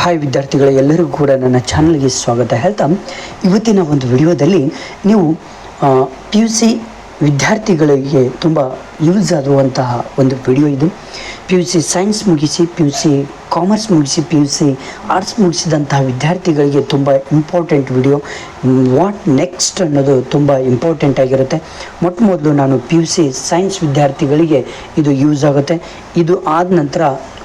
Hi ವಿದ್ಯಾರ್ಥಿಗಳ, ಎಲ್ಲರಿಗೂ ಕೂಡ ನನ್ನ ಚಾನಲ್ಗೆ ಸ್ವಾಗತ. ಹೇಳ್ತಾ, ಇವತ್ತಿನ ಒಂದು ವಿಡಿಯೋದಲ್ಲಿ ನೀವು ಪಿ ಯು ಸಿ ವಿದ್ಯಾರ್ಥಿಗಳಿಗೆ ತುಂಬ ಯೂಸ್ ಆಗುವಂತಹ ಒಂದು ವಿಡಿಯೋ ಇದು. ಪಿ ಯು ಸಿ ಸೈನ್ಸ್ ಮುಗಿಸಿ ಪಿ ಯು ಸಿ ಕಾಮರ್ಸ್ ಮುಗಿಸಿ ಪಿ ಯು ಸಿ ಆರ್ಟ್ಸ್ ಮುಗಿಸಿದಂತಹ ವಿದ್ಯಾರ್ಥಿಗಳಿಗೆ ತುಂಬ ಇಂಪಾರ್ಟೆಂಟ್ ವಿಡಿಯೋ. ವಾಟ್ ನೆಕ್ಸ್ಟ್ ಅನ್ನೋದು ತುಂಬ ಇಂಪಾರ್ಟೆಂಟ್ ಆಗಿರುತ್ತೆ. ಮೊಟ್ಟ ಮೊದಲು ನಾನು ಪಿ ಯು ಸಿ ಸೈನ್ಸ್ ವಿದ್ಯಾರ್ಥಿಗಳಿಗೆ ಇದು ಯೂಸ್ ಆಗುತ್ತೆ. ಇದು ಆದ ನಂತರ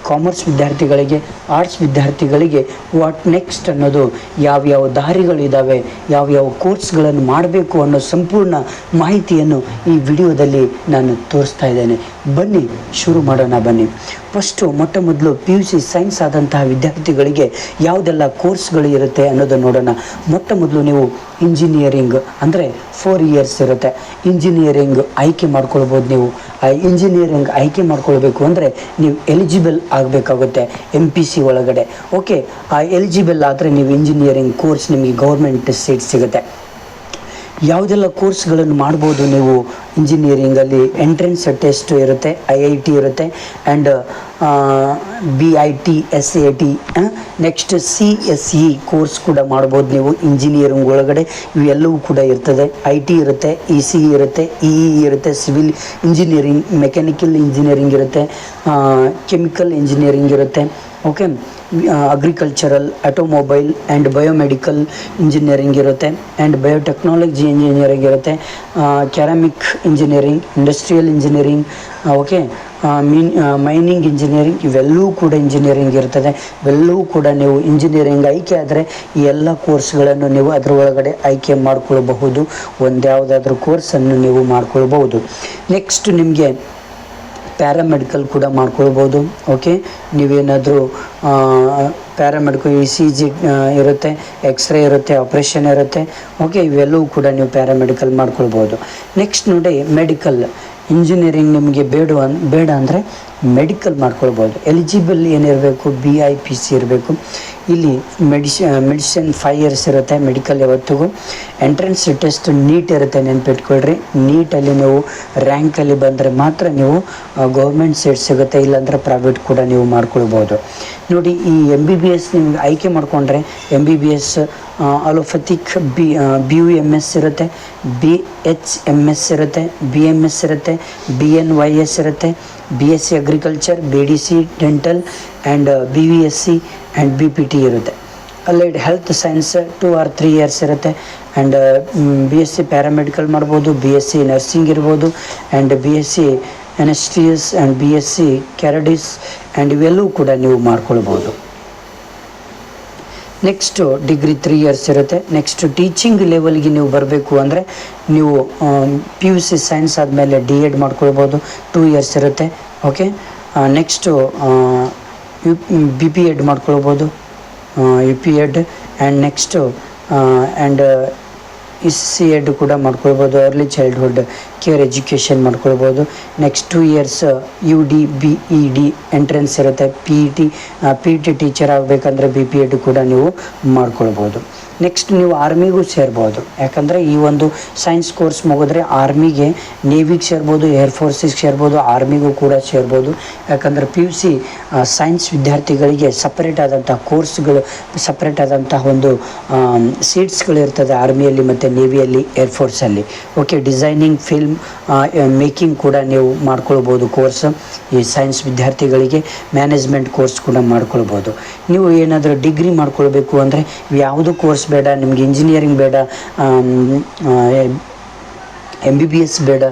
ಕಾಮರ್ಸ್ ವಿದ್ಯಾರ್ಥಿಗಳಿಗೆ ಆರ್ಟ್ಸ್ ವಿದ್ಯಾರ್ಥಿಗಳಿಗೆ ವಾಟ್ ನೆಕ್ಸ್ಟ್ ಅನ್ನೋದು ಯಾವ್ಯಾವ ದಾರಿಗಳಿದ್ದಾವೆ ಯಾವ್ಯಾವ ಕೋರ್ಸ್ಗಳನ್ನು ಮಾಡಬೇಕು ಅನ್ನೋ ಸಂಪೂರ್ಣ ಮಾಹಿತಿಯನ್ನು ಈ ವಿಡಿಯೋದಲ್ಲಿ ನಾನು ತೋರಿಸ್ತಾ ಇದ್ದೇನೆ. ಬನ್ನಿ, ಶುರು ಮಾಡೋಣ ಬನ್ನಿ. ಫಸ್ಟು ಮೊಟ್ಟ ಮೊದಲು ಪಿ ಯು ಸಿ ಸೈನ್ಸ್ ಆದಂತಹ ವಿದ್ಯಾರ್ಥಿಗಳಿಗೆ ಯಾವುದೆಲ್ಲ ಕೋರ್ಸ್ಗಳು ಇರುತ್ತೆ ಅನ್ನೋದನ್ನು ನೋಡೋಣ. ಮೊಟ್ಟ ಮೊದಲು ನೀವು ಇಂಜಿನಿಯರಿಂಗ್ ಅಂದರೆ ಫೋರ್ ಇಯರ್ಸ್ ಇರುತ್ತೆ. ಇಂಜಿನಿಯರಿಂಗ್ ಆಯ್ಕೆ ಮಾಡ್ಕೊಳ್ಬೋದು ನೀವು. ಇಂಜಿನಿಯರಿಂಗ್ ಆಯ್ಕೆ ಮಾಡ್ಕೊಳ್ಬೇಕು ಅಂದರೆ ನೀವು ಎಲಿಜಿಬಲ್ ಆಗಬೇಕಾಗುತ್ತೆ ಎಂ ಪಿ ಸಿ ಒಳಗಡೆ. ಓಕೆ ಆ ಎಲಿಜಿಬಲ್ ಆದರೆ ನೀವು ಇಂಜಿನಿಯರಿಂಗ್ ಕೋರ್ಸ್ ನಿಮಗೆ ಗೌರ್ಮೆಂಟ್ ಸೀಟ್ ಸಿಗುತ್ತೆ. ಯಾವುದೆಲ್ಲ ಕೋರ್ಸ್ಗಳನ್ನು ಮಾಡ್ಬೋದು ನೀವು ಇಂಜಿನಿಯರಿಂಗಲ್ಲಿ ಎಂಟ್ರೆನ್ಸ್ ಟೆಸ್ಟ್ ಇರುತ್ತೆ ಐ ಐ ಟಿ ಇರುತ್ತೆ and B I T S A T next C S E course ಕೂಡ ಮಾಡ್ಬೋದು ನೀವು ಇಂಜಿನಿಯರಿಂಗ್ ಒಳಗಡೆ. ಇವೆಲ್ಲವೂ ಕೂಡ ಇರ್ತದೆ. ಐ ಟಿ ಇರುತ್ತೆ ಇ ಸಿ ಇರುತ್ತೆ ಇ ಇ ಇರುತ್ತೆ ಸಿವಿಲ್ ಇಂಜಿನಿಯರಿಂಗ್ ಮೆಕ್ಯಾನಿಕಲ್ ಇಂಜಿನಿಯರಿಂಗ್ ಇರುತ್ತೆ ಕೆಮಿಕಲ್ ಇಂಜಿನಿಯರಿಂಗ್ ಇರುತ್ತೆ. Okay agricultural automobile and biomedical engineering ಇರುತ್ತೆ. ಆ್ಯಂಡ್ ಬಯೋಟೆಕ್ನಾಲಜಿ ಇಂಜಿನಿಯರಿಂಗ್ ಇರುತ್ತೆ. Ceramic engineering industrial engineering okay mean mining engineering ಇವೆಲ್ಲವೂ ಕೂಡ ಇಂಜಿನಿಯರಿಂಗ್ ಇರ್ತದೆ. ಇವೆಲ್ಲವೂ ಕೂಡ ನೀವು ಇಂಜಿನಿಯರಿಂಗ್ ಆಯ್ಕೆ ಆದರೆ ಈ ಎಲ್ಲ ಕೋರ್ಸ್ಗಳನ್ನು ನೀವು ಅದರೊಳಗಡೆ ಆಯ್ಕೆ ಒಂದು ಯಾವುದಾದ್ರೂ ಕೋರ್ಸನ್ನು ನೀವು ಮಾಡ್ಕೊಳ್ಬಹುದು. ನೆಕ್ಸ್ಟ್ ನಿಮಗೆ ಪ್ಯಾರಾಮೆಡಿಕಲ್ ಕೂಡ ಮಾಡ್ಕೊಳ್ಬೋದು ಓಕೆ ನೀವೇನಾದರೂ ಪ್ಯಾರಾಮೆಡಿಕಲ್ ಇ ಸಿ ಜಿ ಇರುತ್ತೆ ಎಕ್ಸ್ರೇ ಇರುತ್ತೆ ಆಪ್ರೇಷನ್ ಇರುತ್ತೆ ಓಕೆ ಇವೆಲ್ಲವೂ ಕೂಡ ನೀವು ಪ್ಯಾರಾಮೆಡಿಕಲ್ ಮಾಡ್ಕೊಳ್ಬೋದು. ನೆಕ್ಸ್ಟ್ ನೋಡಿ ಮೆಡಿಕಲ್ ಇಂಜಿನಿಯರಿಂಗ್ ನಿಮಗೆ ಬೇಡ ಬೇಡ ಅಂದರೆ ಮೆಡಿಕಲ್ ಮಾಡ್ಕೊಳ್ಬೋದು. ಎಲಿಜಿಬಲ್ ಏನಿರಬೇಕು ಬಿ ಐ ಪಿ ಸಿ ಇರಬೇಕು. ಇಲ್ಲಿ ಮೆಡಿಸಿ ಮೆಡಿಸಿನ್ ಫೈವ್ ಇಯರ್ಸ್ ಇರುತ್ತೆ ಮೆಡಿಕಲ್ ಯಾವತ್ತಿಗೂ. ಎಂಟ್ರೆನ್ಸ್ ಟೆಸ್ಟ್ ನೀಟ್ ಇರುತ್ತೆ, ನೆನ್ಪಿಟ್ಕೊಳ್ರಿ. ನೀಟಲ್ಲಿ ನೀವು ರ್ಯಾಂಕಲ್ಲಿ ಬಂದರೆ ಮಾತ್ರ ನೀವು ಗೌರ್ಮೆಂಟ್ ಸೀಟ್ ಸಿಗುತ್ತೆ, ಇಲ್ಲಾಂದರೆ ಪ್ರೈವೇಟ್ ಕೂಡ ನೀವು ಮಾಡ್ಕೊಳ್ಬೋದು. ನೋಡಿ, ಈ ಎಂ ಬಿ ಬಿ ಎಸ್ ನಿಮ್ಗೆ ಆಯ್ಕೆ ಮಾಡಿಕೊಂಡ್ರೆ M B B S allopathic B B U M S ಇರುತ್ತೆ ಬಿ ಎಚ್ ಎಂ ಎಸ್ ಇರುತ್ತೆ ಬಿ ಎಂ ಎಸ್ ಇರುತ್ತೆ ಬಿ ಎನ್ ವೈ ಎಸ್ ಇರುತ್ತೆ B S C agriculture B D C dental and B V S C and B P T ಇರುತ್ತೆ. ಅಲ್ಲಿ health science two or three years ಇರುತ್ತೆ. And B S C paramedical ಮಾಡ್ಬೋದು B S C nursing ಇರ್ಬೋದು and B S C anaesthesia and B S C ಕ್ಯಾರಡಿಸ್ and ಇವೆಲ್ಲವೂ ಕೂಡ ನೀವು ಮಾಡ್ಕೊಳ್ಬೋದು. Next degree three years ಇರುತ್ತೆ. ನೆಕ್ಸ್ಟ್ ಟೀಚಿಂಗ್ ಲೆವೆಲ್ಗೆ ನೀವು ಬರಬೇಕು ಅಂದರೆ ನೀವು ಪಿ ಯು ಸಿ ಸೈನ್ಸ್ ಆದಮೇಲೆ ಡಿ ಎಡ್ ಮಾಡ್ಕೊಳ್ಬೋದು. ಟೂ ಇಯರ್ಸ್ ಇರುತ್ತೆ. Okay? Next U, B P Ed ಮಾಡ್ಕೊಳ್ಬೋದು. U P Ed. And next and E C Ed ಕೂಡ ಮಾಡ್ಕೊಳ್ಬೋದು ಅರ್ಲಿ ಚೈಲ್ಡ್ಹುಡ್ ಕೇರ್ ಎಜುಕೇಷನ್ ಮಾಡ್ಕೊಳ್ಬೋದು. Next two years U D B E D entrance ಇರುತ್ತೆ. P E T P E T teacher ಆಗಬೇಕಂದ್ರೆ B P Ed ಕೂಡ ನೀವು ಮಾಡ್ಕೊಳ್ಬೋದು. Next ನೀವು ಆರ್ಮಿಗೂ ಸೇರ್ಬೋದು. ಯಾಕಂದರೆ ಈ ಒಂದು ಸೈನ್ಸ್ ಕೋರ್ಸ್ ಮುಗಿದ್ರೆ ಆರ್ಮಿಗೆ ನೇವಿಗೆ ಸೇರ್ಬೋದು ಏರ್ಫೋರ್ಸಿಗೆ ಸೇರ್ಬೋದು ಆರ್ಮಿಗೂ ಕೂಡ ಸೇರ್ಬೋದು. ಯಾಕಂದರೆ ಪಿ ಯು ಸಿ ಸೈನ್ಸ್ ವಿದ್ಯಾರ್ಥಿಗಳಿಗೆ ಸಪ್ರೇಟ್ ಆದಂಥ ಕೋರ್ಸ್ಗಳು ಸಪ್ರೇಟ್ ಆದಂತಹ ಒಂದು ಸೀಟ್ಸ್ಗಳಿರ್ತದೆ ಆರ್ಮಿಯಲ್ಲಿ ಮತ್ತು ನೇವಿಯಲ್ಲಿ ಏರ್ಫೋರ್ಸಲ್ಲಿ ಓಕೆ ಡಿಸೈನಿಂಗ್ ಫಿಲ್ಮ್ ಮೇಕಿಂಗ್ ಕೂಡ ನೀವು ಮಾಡ್ಕೊಳ್ಬೋದು ಕೋರ್ಸ್ ಈ ಸೈನ್ಸ್ ವಿದ್ಯಾರ್ಥಿಗಳಿಗೆ ಮ್ಯಾನೇಜ್ಮೆಂಟ್ ಕೋರ್ಸ್ ಕೂಡ ಮಾಡ್ಕೊಳ್ಬೋದು. ನೀವು ಏನಾದರೂ ಡಿಗ್ರಿ ಮಾಡ್ಕೊಳ್ಬೇಕು ಅಂದರೆ ಯಾವುದು ಕೋರ್ಸ್ ಬೇಡ, ನಿಮಗೆ ಇಂಜಿನಿಯರಿಂಗ್ ಬೇಡ ಎಂ ಬಿ ಬಿ ಎಸ್ ಬೇಡ,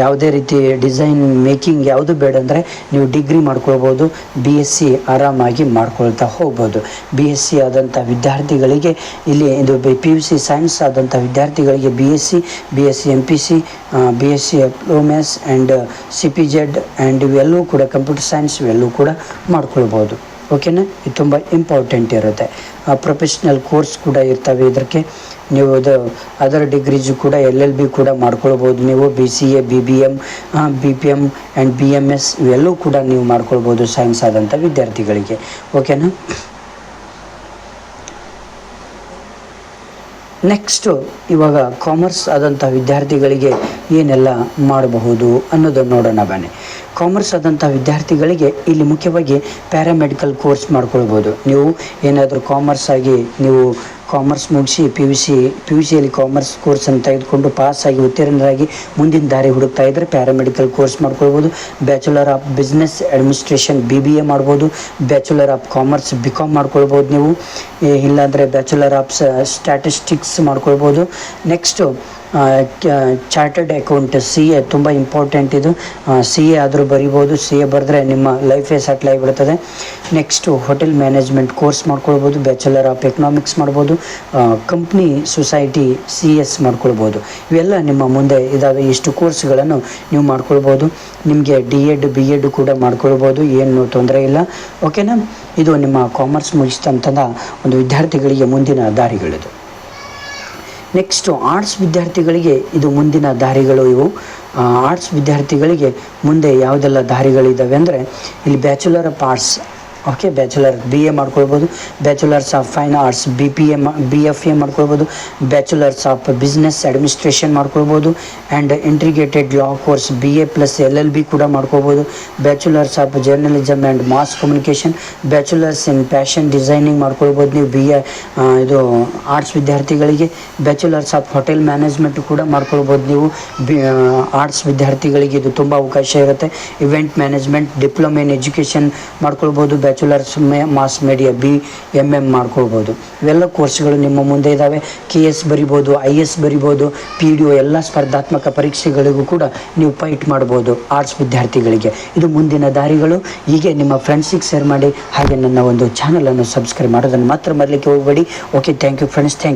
ಯಾವುದೇ ರೀತಿ ಡಿಸೈನ್ ಮೇಕಿಂಗ್ ಯಾವುದು ಬೇಡ ಅಂದರೆ ನೀವು ಡಿಗ್ರಿ ಮಾಡ್ಕೊಳ್ಬೋದು ಬಿ ಎಸ್ ಸಿ ಆರಾಮಾಗಿ ಮಾಡ್ಕೊಳ್ತಾ ಹೋಗ್ಬೋದು. ಬಿ ಎಸ್ ಸಿ ಆದಂಥ ವಿದ್ಯಾರ್ಥಿಗಳಿಗೆ ಇಲ್ಲಿ ಇದು ಪಿ ಯು ಸಿ ಸೈನ್ಸ್ ಆದಂಥ ವಿದ್ಯಾರ್ಥಿಗಳಿಗೆ B S C B S C M P C B S C ಎಪ್ಲೋಮ್ಯಾಸ್ and C P Z and ಇವೆಲ್ಲವೂ ಕೂಡ ಕಂಪ್ಯೂಟರ್ ಸೈನ್ಸ್ ಇವೆಲ್ಲವೂ ಕೂಡ ಮಾಡ್ಕೊಳ್ಬೋದು. ಓಕೆನಾ ಇದು ತುಂಬ ಇಂಪಾರ್ಟೆಂಟ್ ಇರುತ್ತೆ. ಪ್ರೊಫೆಷ್ನಲ್ ಕೋರ್ಸ್ ಕೂಡ ಇರ್ತವೆ. ಇದಕ್ಕೆ ನೀವು ಅದು, ಅದರ್ ಡಿಗ್ರೀಸು ಕೂಡ ಎಲ್ ಎಲ್ ಬಿ ಕೂಡ ಮಾಡ್ಕೊಳ್ಬೋದು. ನೀವು B C A B B M B P M and B M S ಇವೆಲ್ಲವೂ ಕೂಡ ನೀವು ಮಾಡ್ಕೊಳ್ಬೋದು ಸೈನ್ಸ್ ಆದಂಥ ವಿದ್ಯಾರ್ಥಿಗಳಿಗೆ. ಓಕೆನಾ ನೆಕ್ಸ್ಟು ಇವಾಗ ಕಾಮರ್ಸ್ ಆದಂಥ ವಿದ್ಯಾರ್ಥಿಗಳಿಗೆ ಏನೆಲ್ಲ ಮಾಡಬಹುದು ಅನ್ನೋದನ್ನು ನೋಡೋಣ ಬನ್ನಿ. ಕಾಮರ್ಸ್ ಆದಂಥ ವಿದ್ಯಾರ್ಥಿಗಳಿಗೆ ಇಲ್ಲಿ ಮುಖ್ಯವಾಗಿ ಪ್ಯಾರಾಮೆಡಿಕಲ್ ಕೋರ್ಸ್ ಮಾಡ್ಕೊಳ್ಬೋದು. ನೀವು ಏನಾದರೂ ಕಾಮರ್ಸ್ ಆಗಿ ನೀವು ಕಾಮರ್ಸ್ ಮುಗಿಸಿ P U C P U ಸಿಯಲ್ಲಿ ಕಾಮರ್ಸ್ ಕೋರ್ಸನ್ನು ತೆಗೆದುಕೊಂಡು ಪಾಸಾಗಿ ಉತ್ತೀರ್ಣರಾಗಿ ಮುಂದಿನ ದಾರಿ ಹುಡುಕ್ತಾ ಇದ್ದರೆ ಪ್ಯಾರಾಮೆಡಿಕಲ್ ಕೋರ್ಸ್ ಮಾಡ್ಕೊಳ್ಬೋದು. Bachelor of business administration B B A ಮಾಡ್ಬೋದು. Bachelor of commerce B com ಮಾಡ್ಕೊಳ್ಬೋದು ನೀವು. ಇಲ್ಲಾಂದರೆ ಬ್ಯಾಚುಲರ್ ಆಫ್ ಸ್ಟ್ಯಾಟಿಸ್ಟಿಕ್ಸ್ ಮಾಡ್ಕೊಳ್ಬೋದು. Next chartered account, C A ತುಂಬ ಇಂಪಾರ್ಟೆಂಟ್ ಇದು. ಸಿ ಎ ಆದರೂ ಬರಿಬೋದು, ಸಿ ಎ ಬರೆದ್ರೆ ನಿಮ್ಮ ಲೈಫೇ ಸೆಟ್ಲ್ ಆಗಿಬಿಡ್ತದೆ ನೆಕ್ಸ್ಟು ಹೋಟೆಲ್ ಮ್ಯಾನೇಜ್ಮೆಂಟ್ ಕೋರ್ಸ್ ಮಾಡ್ಕೊಳ್ಬೋದು ಬ್ಯಾಚುಲರ್ ಆಫ್ ಎಕನಾಮಿಕ್ಸ್ ಮಾಡ್ಬೋದು ಕಂಪ್ನಿ ಸೊಸೈಟಿ ಸಿ ಎಸ್ ಮಾಡ್ಕೊಳ್ಬೋದು. ಇವೆಲ್ಲ ನಿಮ್ಮ ಮುಂದೆ ಇದಾವೆ ಇಷ್ಟು ಕೋರ್ಸ್ಗಳನ್ನು ನೀವು ಮಾಡ್ಕೊಳ್ಬೋದು. ನಿಮಗೆ ಡಿ ಎಡ್ ಬಿ ಎಡ್ ಕೂಡ ಮಾಡ್ಕೊಳ್ಬೋದು, ಏನು ತೊಂದರೆ ಇಲ್ಲ. ಓಕೆನಾ ಇದು ನಿಮ್ಮ ಕಾಮರ್ಸ್ ಮುಗಿಸಿದಂಥ ಒಂದು ವಿದ್ಯಾರ್ಥಿಗಳಿಗೆ ಮುಂದಿನ ದಾರಿಗಳಿದು. ನೆಕ್ಸ್ಟು ಆರ್ಟ್ಸ್ ವಿದ್ಯಾರ್ಥಿಗಳಿಗೆ ಇದು ಮುಂದಿನ ದಾರಿಗಳು ಇವು. ಆರ್ಟ್ಸ್ ವಿದ್ಯಾರ್ಥಿಗಳಿಗೆ ಮುಂದೆ ಯಾವುದೆಲ್ಲ ದಾರಿಗಳಿದ್ದಾವೆ ಅಂದರೆ ಇಲ್ಲಿ bachelor of arts okay bachelor B A ಮಾಡ್ಕೊಳ್ಬೋದು. Bachelors of fine arts B P A B F A ಮಾಡ್ಕೊಳ್ಬೋದು. ಬ್ಯಾಚುಲರ್ಸ್ ಆಫ್ ಬಿಸ್ನೆಸ್ ಅಡ್ಮಿನಿಸ್ಟ್ರೇಷನ್ ಮಾಡ್ಕೊಳ್ಬೋದು. And integrated law course B A plus L L B ಕೂಡ ಮಾಡ್ಕೋಬೋದು bachelors of journalism and mass communication bachelors in fashion designing ಮಾಡ್ಕೊಳ್ಬೋದು ನೀವು B A ಇದು arts ವಿದ್ಯಾರ್ಥಿಗಳಿಗೆ. Bachelors of hotel management ಕೂಡ ಮಾಡ್ಕೊಳ್ಬೋದು ನೀವು. ಬಿ ಆರ್ಟ್ಸ್ ವಿದ್ಯಾರ್ಥಿಗಳಿಗೆ ಇದು ತುಂಬ ಅವಕಾಶ ಇರುತ್ತೆ. Event management diploma in education ಮಾಡ್ಕೊಳ್ಬೋದು. Bachelors may mass media B M M ಮಾಡ್ಕೊಳ್ಬೋದು. ಇವೆಲ್ಲ ಕೋರ್ಸ್ಗಳು ನಿಮ್ಮ ಮುಂದೆ ಇದ್ದಾವೆ ಕೆ ಎಸ್ ಬರಿಬೋದು ಐ ಎಸ್ ಬರಿಬೋದು ಪಿ ಡಿ ಒ ಎಲ್ಲ ಸ್ಪರ್ಧಾತ್ಮಕ ಪರೀಕ್ಷೆಗಳಿಗೂ ಕೂಡ ನೀವು ಫೈಟ್ ಮಾಡ್ಬೋದು ಆರ್ಟ್ಸ್ ವಿದ್ಯಾರ್ಥಿಗಳಿಗೆ. ಇದು ಮುಂದಿನ ದಾರಿಗಳು. ಹೀಗೆ ನಿಮ್ಮ ಫ್ರೆಂಡ್ಸಿಗೆ ಶೇರ್ ಮಾಡಿ, ಹಾಗೆ ನನ್ನ ಒಂದು ಚಾನಲನ್ನು ಸಬ್ಸ್ಕ್ರೈಬ್ ಮಾಡೋದನ್ನು ಮಾತ್ರ ಮರಲಿಕ್ಕೆ ಹೋಗಬೇಡಿ. Okay thank you friends thank